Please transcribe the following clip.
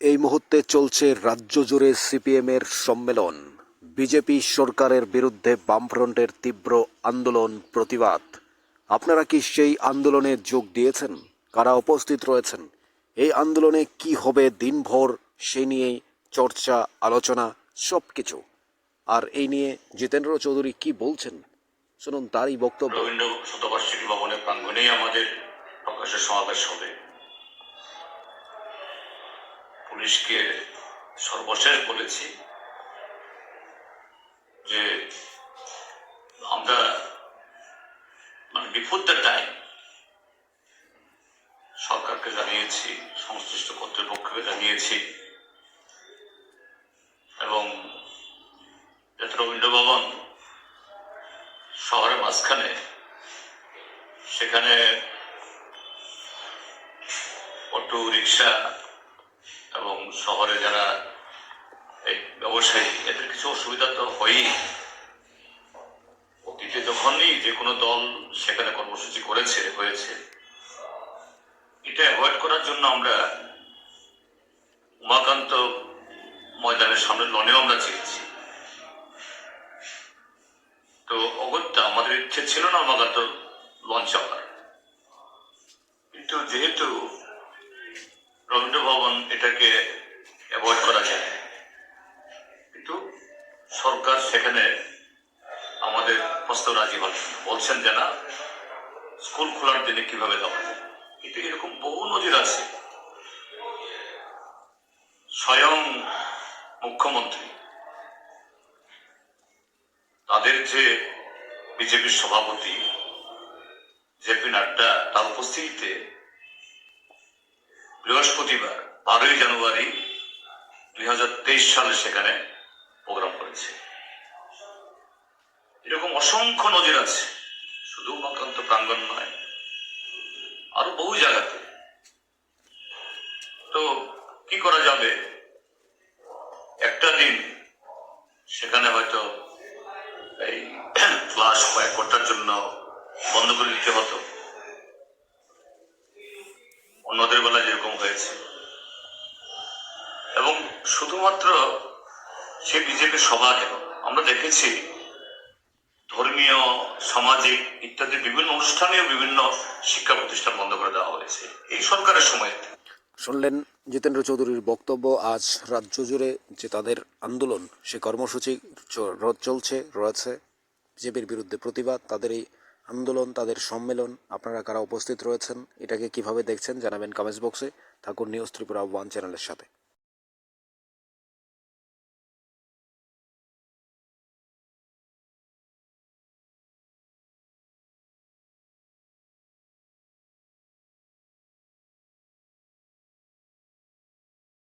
এই মুহূর্তে চলছে রাজ্য জুড়ে সিপিএমের সম্মেলন। বিজেপি সরকারের বিরুদ্ধে বামফ্রন্টের তীব্র আন্দোলন প্রতিবাদ। আপনারা কি সেই আন্দোলনে যোগ দিয়েছেন? কারা উপস্থিত রয়েছেন? এই আন্দোলনে কি হবে দিনভর সে নিয়ে চর্চা, আলোচনা সব কিছু আর এই নিয়ে জিতেন্দ্র চৌধুরী কি বলছেন? শুনুন তারই বক্তব্য। রবীন্দ্র শতবার্ষিকী ভবনের প্রাঙ্গণেই আমাদের সমাবেশ হবে। পুলিশকে সর্বশেষ বলেছি যে আমরা মানে বিফোর দ্য টাইম সরকারকে জানিয়েছি, সংশ্লিষ্ট কর্তৃপক্ষকে জানিয়েছি এবং রবীন্দ্র ভবন শহরের মাঝখানে সেখানে অটো, রিক্সা এবং শহরে যারা এই ব্যবসায়ী, এদের কিছু অসুবিধা তো হয়ই। অতীতে যখনই যে কোনো দল সেখানে কর্মসূচি করেছে, হয়েছে, এটা অ্যাভয়েড করার জন্য আমরা উমাকান্ত ময়দানের সামনে লনেও আমরা চেয়েছি। তো অগত্যা আমাদের ইচ্ছে ছিল না উমাকান্ত লঞ্চ হওয়ার। কিন্তু যেহেতু রবীন্দ্র ভবন এটাকে অ্যাভয়েড করা যায়। কিন্তু সরকার সেখানে আমাদের প্রস্তাব রাজি হল বলছেন যে না, স্কুল খোলার দিনে কীভাবে দেওয়া যায়? কিন্তু এরকম বহু নজির আছে। স্বয়ং মুখ্যমন্ত্রী, তাদের যে বিজেপির সভাপতি, জেপি নাড্ডা, তার উপস্থিতিতে বৃহস্পতিবার, বারোই জানুয়ারি দুই হাজার তেইশ সালে সেখানে প্রোগ্রাম করেছে। এরকম অসংখ্য নজির আছে। শুধু উমাকান্ত প্রাঙ্গণ নয়, আরও বহু জায়গাতে। তো কি করা যাবে? একটা দিন সেখানে হয়তো এই ক্লাস কয়েক ঘণ্টার জন্য বন্ধ করে দিতে হতো। অন্যদের বেলা যেরকম হয়েছে। এবং শুধুমাত্র সে বিজেপির সভা কেন? আমরা দেখেছি ধর্মীয়, সামাজিক ইত্যাদি বিভিন্ন অনুষ্ঠানেও বিভিন্ন শিক্ষা প্রতিষ্ঠান বন্ধ করে দেওয়া হয়েছে। এই সরকারের সময়। শুনলেন জিতেন্দ্র চৌধুরীর বক্তব্য, আজ রাজ্য জুড়ে যে তাদের আন্দোলন, সে কর্মসূচি চলছে, রয়েছে। বিজেপির বিরুদ্ধে প্রতিবাদ, তাদের এই আন্দোলন, তাদের সম্মেলন, আপনারা কারা উপস্থিত রয়েছেন, এটাকে কীভাবে দেখছেন জানাবেন কমেন্টস বক্সে থাকুন নিউজ ত্রিপুরা ওয়ান চ্যানেলের সাথে।